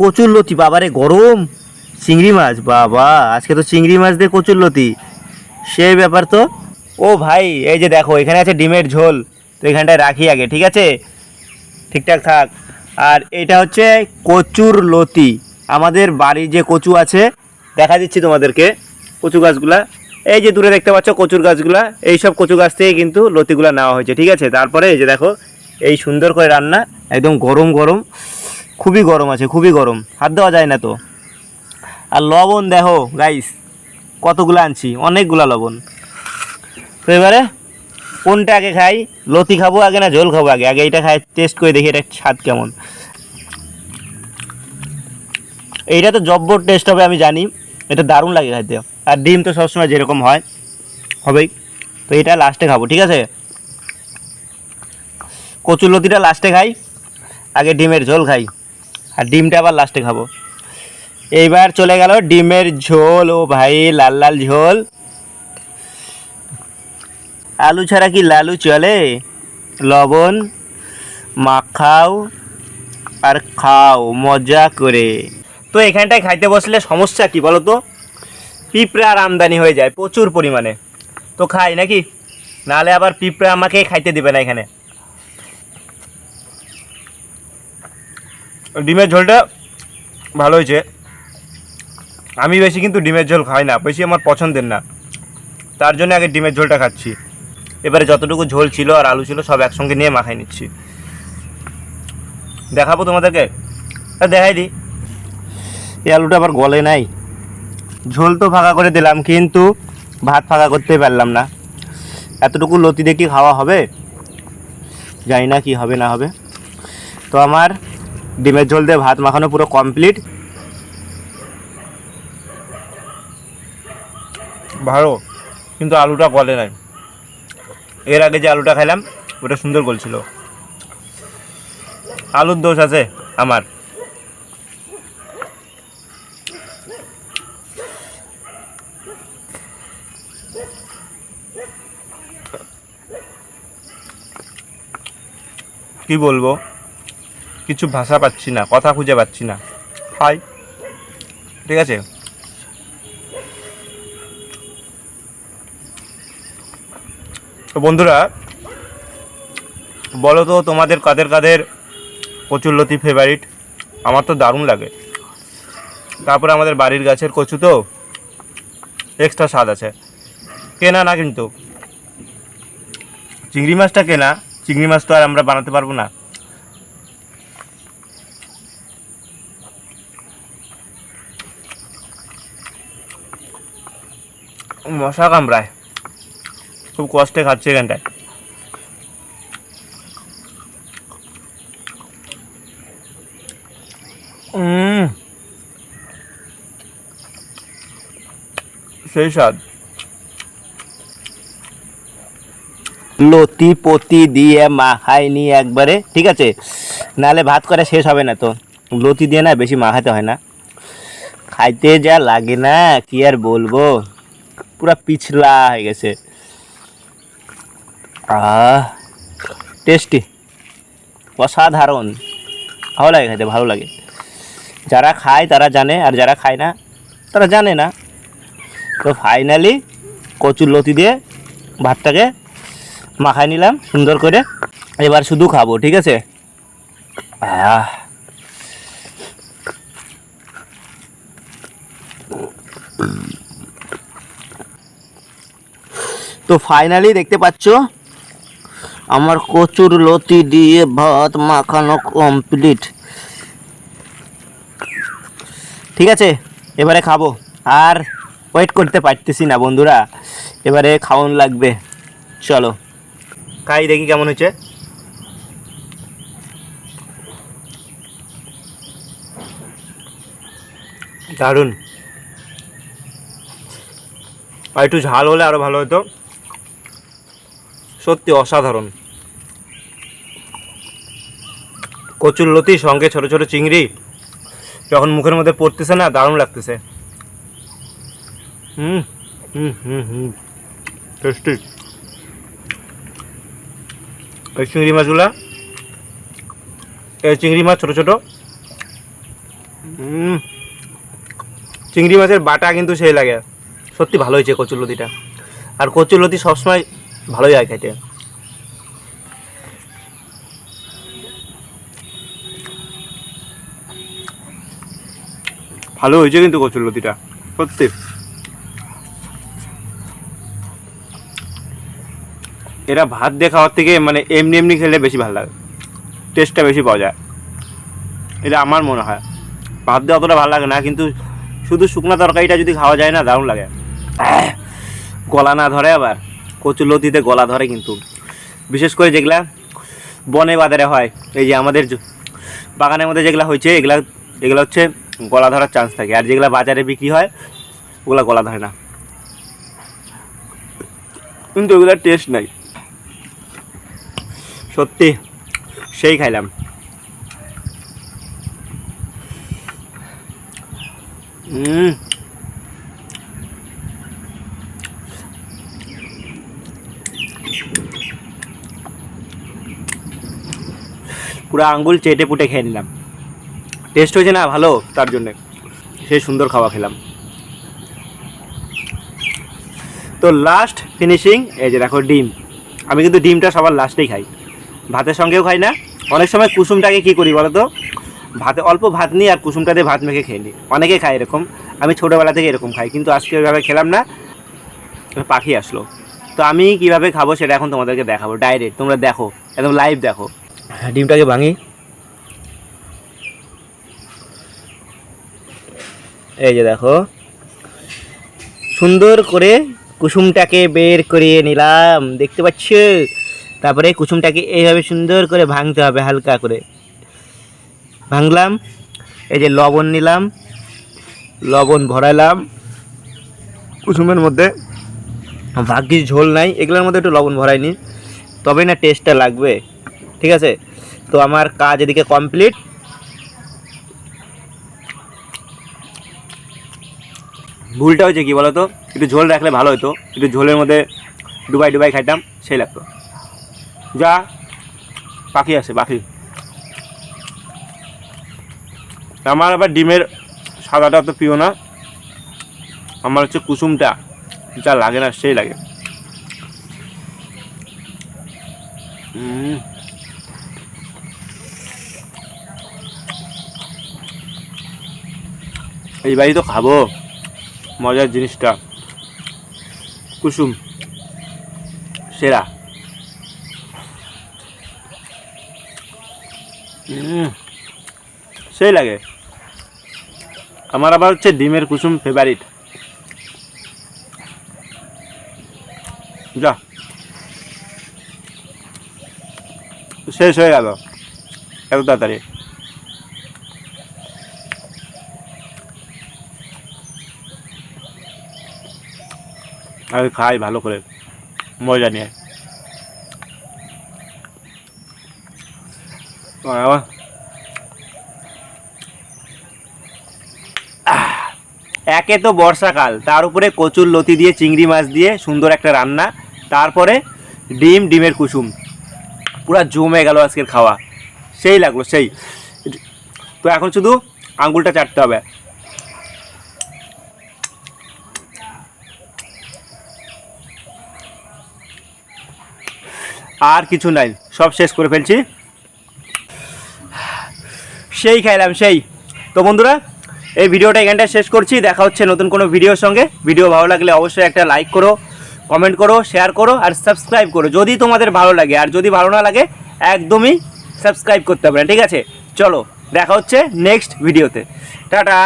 কচুর লতি, বাবারে গরম। চিংড়ি মাছ, বাবা, আজকে তো চিংড়ি মাছ দিয়ে কচুর লতি। সেই ব্যাপার তো। ও ভাই, এই যে দেখো, এখানে আছে ডিমের ঝোল, তো এখানটায় রাখি আগে, ঠিক আছে? ঠিকঠাক থাক। আর এটা হচ্ছে কচুর লতি। আমাদের বাড়ির যে কচু আছে, দেখা দিচ্ছি তোমাদেরকে, কচু গাছগুলা। এই যে দূরে দেখতে পাচ্ছ কচুর গাছগুলা, এই সব কচু গাছ থেকে কিন্তু লতিগুলা নেওয়া হয়েছে, ঠিক আছে? তারপরে এই যে দেখো, এই সুন্দর করে রান্না, একদম গরম গরম। খুবই গরম আছে, খুবই গরম। হাত দেওয়া যায় না তো। আর লবণ দেখো গাইস কতগুলো আনছি, অনেকগুলা লবণ। তো এবারে কোনটা আগে খাই? লতি খাব আগে না ঝোল খাব আগে? আগে এটা খাই টেস্ট করে দেখি এটা স্বাদ কেমন। এইটা তো জব্বর টেস্ট হবে, আমি জানি। এটা দারুণ লাগে খাইতে। আর ডিম তো সবসময় যেরকম হয়, হবেই। তো এটা লাস্টে খাব, ঠিক আছে? কচুর লতিটা লাস্টে খাই, আগে ডিমের ঝোল খাই। আর ডিমটা আবার লাস্টে খাব। এইবার চলে গেল ডিমের ঝোল, ও ভাই লাল লাল ঝোল। আলু ছাড়া কি লালু চলে? লবণ, মাখাও আর খাও, মজা করে। তো এখানটায় খাইতে বসলে সমস্যা কি বলো তো পিঁপড়ার আমদানি হয়ে যায় প্রচুর পরিমাণে। তো খাই নাকি? নাহলে আবার পিঁপড়া আমাকে খাইতে দিবে না এখানে। ডিমের ঝোলটা ভালো হয়েছে। আমি বেশি কিন্তু ডিমের ঝোল খাই না, বেশি আমার পছন্দের না। তার জন্য আগে ডিমের ঝোলটা খাচ্ছি। এবারে যতটুকু ঝোল ছিল আর আলু ছিল সব একসঙ্গে নিয়ে মাখাই নিচ্ছি। দেখাবো তোমাদেরকে। দেখাই দিই এই আলুটা আবার গলে নাই। ঝোল তো ফাঁকা করে দিলাম, কিন্তু ভাত ফাঁকা করতে পারলাম না। এতটুকু লতি দেখি খাওয়া হবে? জানি না কি হবে, না হবে। তো আমার ডিমের ঝোল দিয়ে ভাত মাখানো পুরো কমপ্লিট ভালো, কিন্তু আলুটা গলে নাই। এর আগে যে আলুটা খাইলাম, ওটা সুন্দর গলছিল। আলুর দোষ আছে আমার। কি বলব? কিছু ভাষা পাচ্ছি না, কথা খুঁজে পাচ্ছি না। হাই। ঠিক আছে? তো বন্ধুরা, বলো তো তোমাদের কাদের কাদের কচুরলতি ফেভারিট আমার তো দারুণ লাগে। তারপরে আমাদের বাড়ির গাছের কচু তো এক্সট্রা স্বাদ আছে। কেনা না কিন্তু। চিংড়ি মাছটা কেনা, চিংড়ি মাছ তো আর আমরা বানাতে পারব না। মশা কামড়ায়। খুব কষ্টে খাচ্ছে এখানটায়। সেই স্বাদ। লতি পতি দিয়ে মাখায়নি একবারে, ঠিক আছে? নালে ভাত করে শেষ হবে না তো। লতি দিয়ে না বেশি মাখাতে হয় না। খাইতে যা লাগে না, কি আর বলব? পুরা পিছলা হয়ে গেছে। আহ টেস্টি অসাধারণ। ভালো লাগে খাইতে ভালো লাগে। যারা খায় তারা জানে, আর যারা খায় না, তারা জানে না। তো ফাইনালি কচুর লতি দিয়ে ভাতটাকে মাখায় নিলাম, সুন্দর করে। এবার শুধু খাব, ঠিক আছে? আহ। তো ফাইনালি দেখতে পাচ্ছ, আমার কচুর লতি দিয়ে ভাত মাখানো কমপ্লিট ঠিক আছে, এবারে খাব। আর ওয়েট করতে পারতেছি না বন্ধুরা, এবারে খাওয়ান লাগবে। চলো। খাই, দেখি কেমন হয়েছে। দারুণ। আর একটু ঝাল হলে আরও ভালো হতো। সত্যি অসাধারণ। কচুর লতি, সঙ্গে ছোট ছোট চিংড়ি, যখন মুখের মধ্যে পড়তেছে না, দারুণ লাগতেছে। হুম হুম হুম হুম এই চিংড়ি মাছগুলা, এই চিংড়ি মাছ ছোটো ছোটো। চিংড়ি মাছের বাটা কিন্তু সেই লাগে। সত্যি ভালো হয়েছে কচুরলতিটা আর কচুরলতি সবসময় ভালোই হয় খেতে ভালো হয়েছে কিন্তু কচুরলতিটা সত্যি। এটা ভাত দিয়ে খাওয়ার থেকে মানে এমনি এমনি খেলে বেশি ভালো লাগে টেস্টটা বেশি পাওয়া যায়। এটা আমার মনে হয়। ভাত দিয়ে অতটা ভালো লাগে না, কিন্তু শুধু শুকনো তরকারিটা যদি খাওয়া যায় না, দারুণ লাগে। গলা না ধরে আবার। কচুর লতিতে গলা ধরে কিন্তু। বিশেষ করে যেগুলা বনে বাজারে হয়, এই যে আমাদের বাগানের মধ্যে যেগুলা হয়েছে, এগুলা, এগুলো হচ্ছে গলা ধরার চান্স থাকে। আর যেগুলা বাজারে বিক্রি হয়, ওগুলা গলা ধরে না। কিন্তু ওগুলার টেস্ট নাই। সত্যি, সেই খাইলাম। হুম পুরো আঙ্গুল চেটে পুটে খেয়ে নিলাম। টেস্ট হয়েছে না, ভালো, তার জন্যে। সেই সুন্দর খাওয়া খেলাম। তো লাস্ট ফিনিশিং এই যে দেখো ডিম। আমি কিন্তু ডিমটা সবার লাস্টেই খাই। ভাতের সঙ্গেও খাই না। অনেক সময় কুসুমটাকে কী করি বলো তো ভাতে, অল্প ভাত নিই আর কুসুমটাতে ভাত মেখে খেয়ে নিই। অনেকে খায় এরকম। আমি ছোটোবেলা থেকে এরকম খাই, কিন্তু আজকে ওইভাবে খেলাম না। পাখি আসলো। তো আমি কীভাবে খাব সেটা এখন তোমাদেরকে দেখাবো ডাইরেক্ট তোমরা দেখো, একদম লাইভ দেখো। ডিমটাকে ভাঙি। এই যে দেখো। সুন্দর করে কুসুমটাকে বের করে নিলাম, দেখতে পাচ্ছ? তারপরে কুসুমটাকে এইভাবে সুন্দর করে ভাঙতে হবে, হালকা করে। ভাঙলাম, এই যে লবণ নিলাম, লবণ ভরালাম। কুসুমের মধ্যে ভাগ্যিস ঝোল নাই, এগুলোর মধ্যে একটু লবণ ভরাইনি তবে না টেস্টটা লাগবে। ঠিক আছে? তো আমার কাজ এদিকে কমপ্লিট ভুলটা হয়েছে কি বলতো? একটু ঝোল রাখলে ভালো হতো। একটু ঝোলের মধ্যে ডুবাই ডুবাই খাইতাম, সেই লাগতো। যা, পাখি আছে, পাখি। আমার আবার ডিমের সাদাটা তো প্রিয় না। আমার হচ্ছে কুসুমটা, যা লাগে না সেই লাগে। উম। এই বাড়ি তো খাব। মজার জিনিসটা। কুসুম। সেরা। সেই লাগে। আমার আবার হচ্ছে ডিমের কুসুম ফেভারিট যা। শেষ হয়ে গেল। এত তাড়াতাড়ি। আমি খাই ভালো করে, মজা নিয়ে। একে তো বর্ষাকাল, তার উপরে কচুর লতি দিয়ে, চিংড়ি মাছ দিয়ে সুন্দর একটা রান্না। তারপরে ডিম, ডিমের কুসুম। পুরো জমে গেল আজকের খাওয়া। সেই লাগল, সেই। তো এখন শুধু আঙ্গুলটা চাটতে হবে। আর কিছু নাই, সব শেষ করে ফেলছি। সেই খাইলাম, সেই। তো বন্ধুরা, এই ভিডিওটা এখানটা শেষ করছি, দেখা হচ্ছে নতুন কোনো ভিডিওর সঙ্গে। ভিডিও ভালো লাগলে অবশ্যই একটা লাইক করো কমেন্ট করো শেয়ার করো, আর সাবস্ক্রাইব করো, যদি তোমাদের ভালো লাগে। আর যদি ভালো না লাগে, একদমই সাবস্ক্রাইব করতে হবে না, ঠিক আছে? চলো, দেখা হচ্ছে নেক্সট ভিডিওতে টাটা!